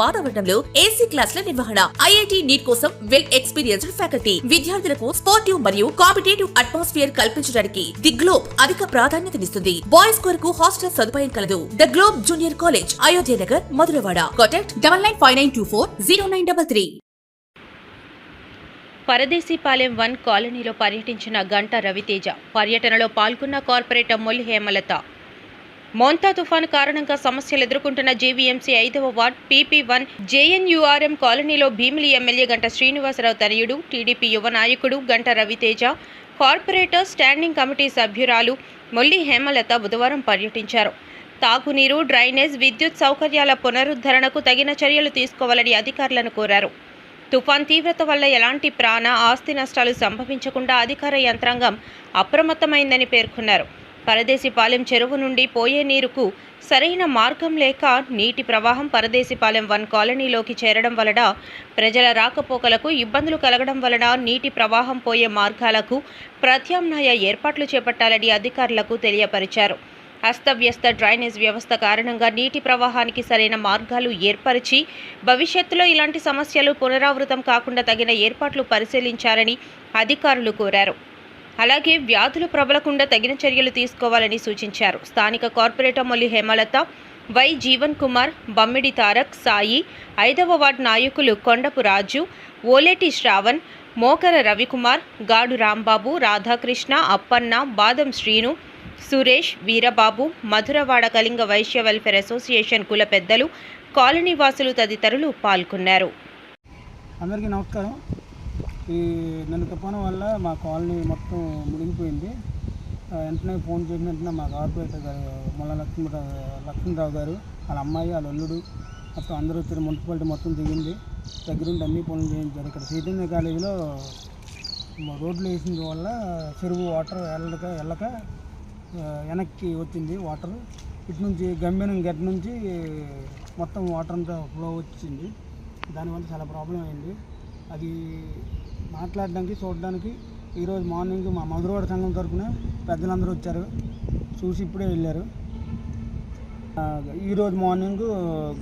వాతావరణంలో ఏసీ క్లాసుల నిర్వహణ ఐఐటి నీట్ కోసం వెల్ ఎక్స్పీరియన్స్డ్ ఫ్యాకల్టీ విద్యార్థులకు స్పోర్టివ్ మరియు కాంపిటేటివ్ అట్మాస్ఫియర్ కల్పించడానికి ది గ్లోబ్ అధిక ప్రాధాన్యతనిస్తుంది బాయ్స్ కొరకు హాస్టల్ సదుపాయం కలదు. The globe junior college Ayodhya Nagar Madhurawada contact double nine five nine two four zero nine double three Paradesipalem one కాలనీలో పర్యటించిన గంట రవితేజ పర్యటనలో పాల్గొన్న కార్పొరేటర్ మొల్లి హేమలత. మోంతా తుఫాను కారణంగా సమస్యలు ఎదుర్కొంటున్న జీవీఎంసీ ఐదవ వార్డ్ పీపీ వన్ జేఎన్యూఆర్ఎం కాలనీలో భీమిలి ఎమ్మెల్యే గంట శ్రీనివాసరావు తనయుడు టీడీపీ యువ నాయకుడు గంట రవితేజ కార్పొరేటర్ స్టాండింగ్ కమిటీ సభ్యురాలు మొల్లి హేమలత బుధవారం పర్యటించారు. తాగునీరు డ్రైనేజ్ విద్యుత్ సౌకర్యాల పునరుద్ధరణకు తగిన చర్యలు తీసుకోవాలని అధికారులను కోరారు. తుఫాన్ తీవ్రత వల్ల ఎలాంటి ప్రాణ ఆస్తి నష్టాలు సంభవించకుండా అధికార యంత్రాంగం అప్రమత్తమైందని పేర్కొన్నారు. పరదేశిపాలెం చెరువు నుండి పోయే నీరుకు సరైన మార్గం లేక నీటి ప్రవాహం పరదేశిపాలెం వన్ కాలనీలోకి చేరడం వలన ప్రజల రాకపోకలకు ఇబ్బందులు కలగడం వలన నీటి ప్రవాహం పోయే మార్గాలకు ప్రత్యామ్నాయ ఏర్పాట్లు చేపట్టాలని అధికారులకు తెలియపరిచారు. అస్తవ్యస్త డ్రైనేజ్ వ్యవస్థ కారణంగా నీటి ప్రవాహానికి సరైన మార్గాలు ఏర్పరిచి భవిష్యత్తులో ఇలాంటి సమస్యలు పునరావృతం కాకుండా తగిన ఏర్పాట్లు పరిశీలించాలని అధికారులు కోరారు. అలాగే వ్యాధులు ప్రబలకుండా తగిన చర్యలు తీసుకోవాలని సూచించారు. స్థానిక కార్పొరేటర్ మొల్లి హేమలత వై జీవన్ కుమార్ బమ్మిడి తారక్ సాయి ఐదవ వార్డు నాయకులు కొండపు రాజు ఓలేటి శ్రావణ్ మోకర రవికుమార్ గాడు రాంబాబు రాధాకృష్ణ అప్పన్న బాదం శ్రీను సురేష్ వీరబాబు మధురవాడ కళింగ వైశ్య వెల్ఫేర్ అసోసియేషన్ కుల పెద్దలు కాలనీ వాసులు తదితరులు పాల్గొన్నారు. అందరికీ నమస్కారం. ఈ నన్ను తుఫాను వల్ల మా కాలనీ మొత్తం మునిగిపోయింది. వెంటనే ఫోన్ చేసిన వెంటనే మా కార్పొరేటర్ గారు ముల్ల లక్ష్మీరావు లక్ష్మీరావు గారు వాళ్ళ అమ్మాయి వాళ్ళ అల్లుడు మొత్తం అందరూ వచ్చారు మున్సిపాలిటీ మొత్తం దిగింది. దగ్గరుండి అన్ని పనులు చేయించారు. ఇక్కడ చైతన్య కాలేజీలో రోడ్లు వేసిన వల్ల చెరువు వాటర్ వెళ్ళక వెళ్ళక వెనక్కి వచ్చింది వాటర్. ఇటు నుంచి గమ్యం గట్ నుంచి మొత్తం వాటర్ అంతా ఫ్లో వచ్చింది. దానివల్ల చాలా ప్రాబ్లం అయింది. అది మాట్లాడడానికి చూడడానికి ఈరోజు మార్నింగ్ మా మధురవాడ సంఘం తరఫున పెద్దలందరూ వచ్చారు. చూసి ఇప్పుడే వెళ్ళారు. ఈరోజు మార్నింగ్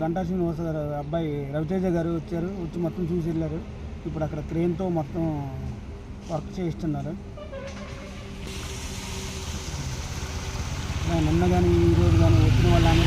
గంటా శ్రీనివాస గారు అబ్బాయి రవితేజ గారు వచ్చారు. వచ్చి మొత్తం చూసి వెళ్ళారు. ఇప్పుడు అక్కడ క్రెయిన్తో మొత్తం వర్క్ చేయిస్తున్నారు. నిన్న కానీ ఈరోజు కానీ వచ్చిన వాళ్ళని